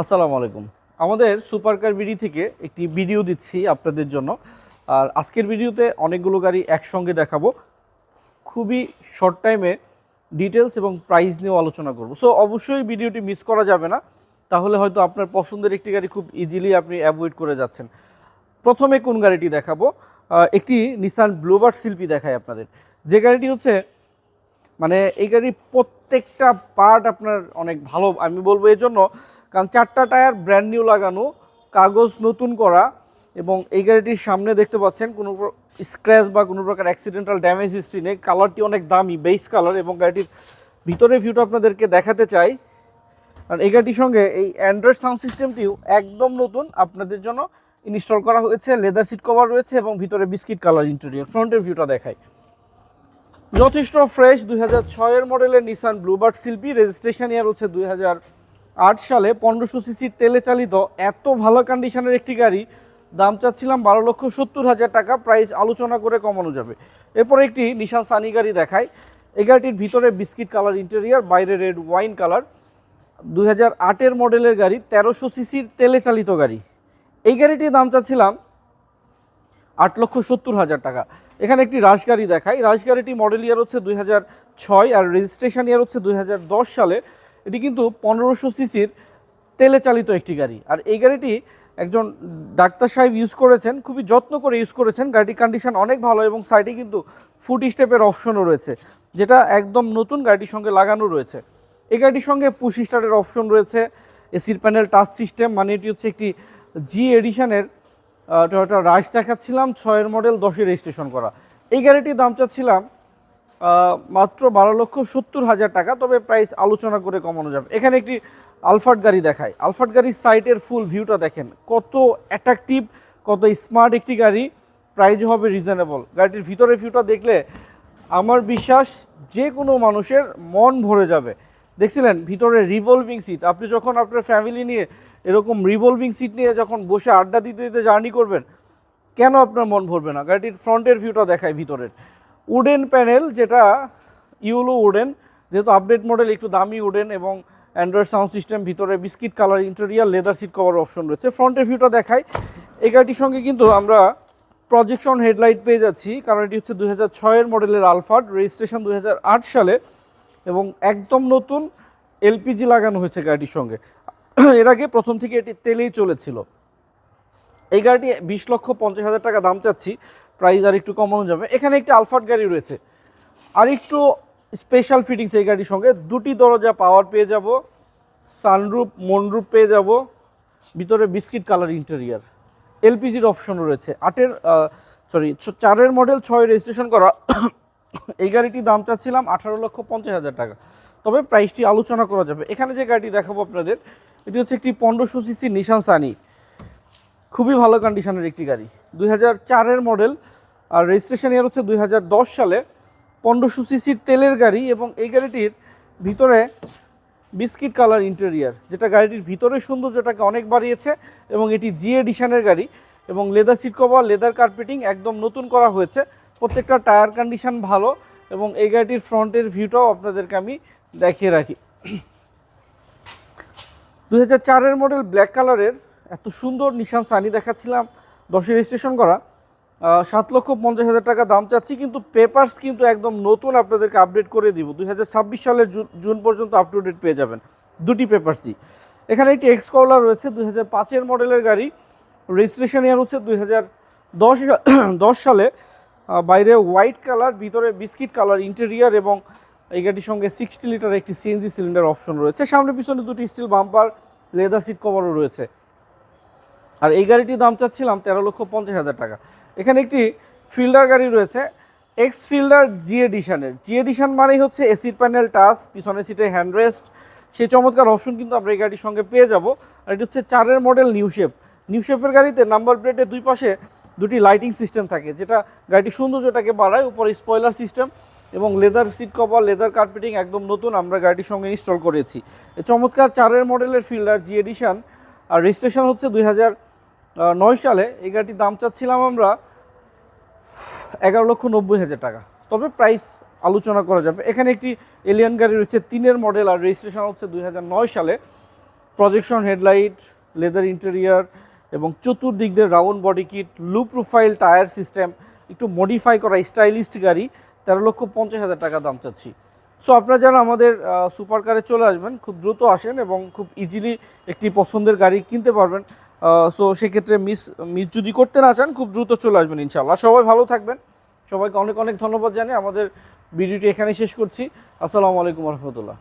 আসসালামু আলাইকুম। আমাদের সুপারকার বিডি থেকে একটি ভিডিও দিচ্ছি আপনাদের জন্য। আর আজকের ভিডিওতে অনেকগুলো গাড়ি একসঙ্গে দেখাবো। খুবই শর্ট টাইমে ডিটেলস এবং প্রাইস নিয়েও আলোচনা করব। সো অবশ্যই ভিডিওটি মিস করা যাবে না। তাহলে হয়তো আপনার পছন্দের একটি গাড়ি খুব ইজিলি আপনি অ্যাভয়েড করে যাচ্ছেন। প্রথমে কোন গাড়িটি দেখাবো? একটি নিসান ব্লুবার্ড শিল্পী দেখায় আপনাদের। যে গাড়িটি হচ্ছে মানে এই গাড়ির প্রত্যেকটা পার্ট আপনার অনেক ভালো, আমি বলব এই জন্য কারণ চারটা টায়ার ব্র্যান্ড নিউ লাগানো, কাগজ নতুন করা এবং এই গাড়িটির সামনে দেখতে পাচ্ছেন কোনো স্ক্র্যাচ বা কোনো প্রকার অ্যাক্সিডেন্টাল ড্যামেজ হিস্ট্রি নেই। কালারটি অনেক দামি বেস কালার এবং গাড়িটির ভিতরের ভিউটা আপনাদেরকে দেখাতে চাই। আর এই গাড়িটির সঙ্গে এই অ্যান্ড্রয়েড সাউন্ড সিস্টেমটিও একদম নতুন, আপনাদের জন্য ইনস্টল করা হয়েছে লেদার সিট কভার রয়েছে এবং ভিতরে বিস্কিট কালার ইন্টেরিয়র ফ্রন্টের ভিউটা দেখায় যথেষ্ট ফ্রেশ দুই হাজার ছয়ের মডেলের Nissan Bluebird Sylphy. Registration year হচ্ছে দুই হাজার আট সালে। পনেরোশো সিসির তেলে চালিত এত ভালো কন্ডিশনের একটি গাড়ি। দাম চাচ্ছিলাম বারো লক্ষ সত্তর হাজার টাকা। প্রাইস আলোচনা করে কমানো যাবে। এরপর একটি নিশান সানি গাড়ি দেখায় এই গাড়িটির ভিতরে বিস্কিট কালার ইন্টেরিয়ার বাইরে রেড ওয়াইন কালার দুই হাজার আটের মডেলের গাড়ি, তেরোশো সিসির তেলে চালিত গাড়ি। এই গাড়িটির দাম চাচ্ছিলাম আট লক্ষ সত্তর হাজার টাকা। এখানে একটি রাজগাড়ি দেখাই। রাজগাড়িটি মডেল ইয়ার হচ্ছে দুই হাজার ছয় আর রেজিস্ট্রেশন ইয়ার হচ্ছে দুই হাজার দশ সালে। এটি কিন্তু পনেরোশো সিসির তেলে চালিত একটি গাড়ি। আর এই গাড়িটি একজন ডাক্তার সাহেব ইউজ করেছেন, খুবই যত্ন করে ইউজ করেছেন। গাড়িটির কন্ডিশন অনেক ভালো এবং সাইডে কিন্তু ফুট স্টেপের অপশনও রয়েছে, যেটা একদম নতুন গাড়িটির সঙ্গে লাগানো রয়েছে। এই গাড়িটির সঙ্গে পুশ স্টার্টের অপশন রয়েছে এসির প্যানেল টাচ সিস্টেম মানে এটি হচ্ছে একটি জি এডিশনের টয়োটা রাইস দেখাচ্ছিলাম, ছয়ের মডেল দশে রেজিস্ট্রেশন করা। এই গাড়িটির দাম চাচ্ছিলাম মাত্র বারো লক্ষ সত্তর হাজার টাকা, তবে প্রাইস আলোচনা করে কমানো যাবে। এখানে একটি আলফার্ড গাড়ি দেখায় আলফার্ড গাড়ির সাইটের ফুল ভিউটা দেখেন, কত অ্যাট্রাকটিভ কত স্মার্ট একটি গাড়ি প্রাইস হবে রিজনেবল গাড়িটির ভিতরের ভিউটা দেখলে আমার বিশ্বাস, যে কোনো মানুষের মন ভরে যাবে। দেখছিলেন? ভিতরে রিভলভিং সিট আপনি যখন আপনার ফ্যামিলি নিয়ে এরকম রিভলভিং সিট নিয়ে যখন বসে আড্ডা দিতে দিতে জার্নি করবেন, কেন আপনার মন ভরবে না? গাড়িটির ফ্রন্টের ভিউটা দেখায় ভিতরের। উডেন প্যানেল যেটা, ইউলো উডেন, যেহেতু আপডেট মডেল একটু দামি উডেন এবং অ্যান্ড্রয়েড সাউন্ড সিস্টেম, ভিতরে biscuit colour interior leather seat cover option রয়েছে। ফ্রন্টের ভিউটা দেখায়। এই গাড়িটির সঙ্গে কিন্তু আমরা প্রজেকশন হেডলাইট পেয়ে যাচ্ছি, কারণ এটি হচ্ছে দুই হাজার ছয়ের মডেলের আলফার্ড রেজিস্ট্রেশন দু হাজার আট সালে। এবং একদম নতুন এলপিজি লাগানো হয়েছে গাড়িটির সঙ্গে। এর আগে প্রথম থেকে এটি তেলেই চলেছিল। এই গাড়িটি বিশ লক্ষ পঞ্চাশ হাজার টাকা দাম চাচ্ছি, প্রাইস আর একটু কমানো যাবে। এখানে একটি আলফার্ড গাড়ি রয়েছে। আর একটু স্পেশাল ফিটিংস এই গাড়ির সঙ্গে। দুটি দরজা পাওয়ার পেয়ে যাব সানরুপ মনরুপ পেয়ে যাব, ভিতরে বিস্কিট কালার ইন্টেরিয়ার এলপিজির অপশন রয়েছে। আটের সরি চারের মডেল ছয় রেজিস্ট্রেশন করা এই গাড়িটির দাম চাচ্ছিলাম আঠারো লক্ষ পঞ্চাশ হাজার টাকা। তবে প্রাইসটি আলোচনা করা যাবে। এখানে যে গাড়িটি দেখাবো আপনাদের, এটি হচ্ছে একটি পনেরোশো সিসি নিশান সানি খুবই ভালো কন্ডিশনের একটি গাড়ি। দুই চারের মডেল আর রেজিস্ট্রেশন ইয়ার হচ্ছে দুই হাজার দশ সালে। পনেরোশো সিসির তেলের গাড়ি এবং এই গাড়িটির ভিতরে বিস্কিট কালার ইন্টেরিয়ার যেটা গাড়িটির ভিতরে সৌন্দর্যটাকে অনেক বাড়িয়েছে এবং এটি জি এডিশনের গাড়ি এবং leather seat cover leather carpeting একদম নতুন করা হয়েছে। প্রত্যেকটা টায়ার কন্ডিশন ভালো এবং এই গাড়িটির ফ্রন্টের ভিউটাও আপনাদেরকে আমি দেখিয়ে রাখি। দু হাজার চারের মডেল ব্ল্যাক কালারের এত সুন্দর নিশান সানি দেখাচ্ছিলাম, দশে রেজিস্ট্রেশন করা। সাত লক্ষ পঞ্চাশ হাজার টাকা দাম চাচ্ছি, কিন্তু পেপার্স কিন্তু একদম নতুন আপনাদেরকে আপডেট করে দিব। দুই হাজার ছাব্বিশ সালের জুন পর্যন্ত আপ টু ডেট পেয়ে যাবেন দুটি পেপার্সই এখানে একটি এক্স কলার রয়েছে, দুই হাজার পাঁচের মডেলের গাড়ি। রেজিস্ট্রেশন ইয়ার হচ্ছে দুই হাজার দশ সালে। বাইরে হোয়াইট কালার ভিতরে বিস্কিট কালার ইন্টেরিয়ার এবং এই গাড়ির সঙ্গে সিক্সটি লিটার একটি সিএনজি সিলিন্ডার অপশন রয়েছে। সামনে পিছনে দুটি স্টিল বাম্পার লেদার সিট কভারও রয়েছে। আর এই গাড়িটির দাম চাচ্ছিলাম তেরো লক্ষ পঞ্চাশ হাজার টাকা। এখানে একটি ফিল্ডার গাড়ি রয়েছে এক্স ফিল্ডার জি এডিশনের জি এডিশন মানেই হচ্ছে এসির প্যানেল টাচ পিছনের সিটে হ্যান্ডরেস্ট সেই চমৎকার অপশন কিন্তু আমরা এই গাড়ির সঙ্গে পেয়ে যাব। আর এটি হচ্ছে চারের মডেল নিউ শেপ নিউ শেপের গাড়িতে নাম্বার প্লেটের দুই পাশে দুটি লাইটিং সিস্টেম থাকে, যেটা গাড়িটির সৌন্দর্যটাকে বাড়ায়, উপরে স্পয়লার সিস্টেম এবং leather seat cover leather carpeting একদম নতুন আমরা গাড়িটির সঙ্গে ইনস্টল করেছি। চমৎকার চারের মডেলের ফিল্ডার জি এডিশান আর রেজিস্ট্রেশন হচ্ছে দুই নয় সালে, এই গাড়িটির দাম চাচ্ছিলাম আমরা এগারো লক্ষ নব্বই হাজার টাকা। তবে প্রাইস আলোচনা করা যাবে। এখানে একটি এলিয়ান গাড়ি রয়েছে, তিনের মডেল আর রেজিস্ট্রেশন হচ্ছে দুই হাজার নয় সালে। প্রজেকশন হেডলাইট লেদার ইন্টেরিয়ার এবং চতুর্দিক দিয়ে round body kit low profile tyre system একটু মডিফাই করা স্টাইলিস্ট গাড়ি, তেরো লক্ষ পঞ্চাশ হাজার টাকা দাম চাচ্ছি। সো আপনারা যারা আমাদের সুপার কারে চলে আসবেন, খুব দ্রুত আসেন এবং খুব ইজিলি একটি পছন্দের গাড়ি কিনতে পারবেন। সো সেক্ষেত্রে মিস মিস যদি করতে না চান, খুব দ্রুত চলে আসবেন ইনশাল্লাহ সবাই ভালো থাকবেন। সবাইকে অনেক অনেক ধন্যবাদ জানিয়ে আমাদের ভিডিওটি এখানে শেষ করছি। আসসালামু আলাইকুম রহমতুল্লাহ।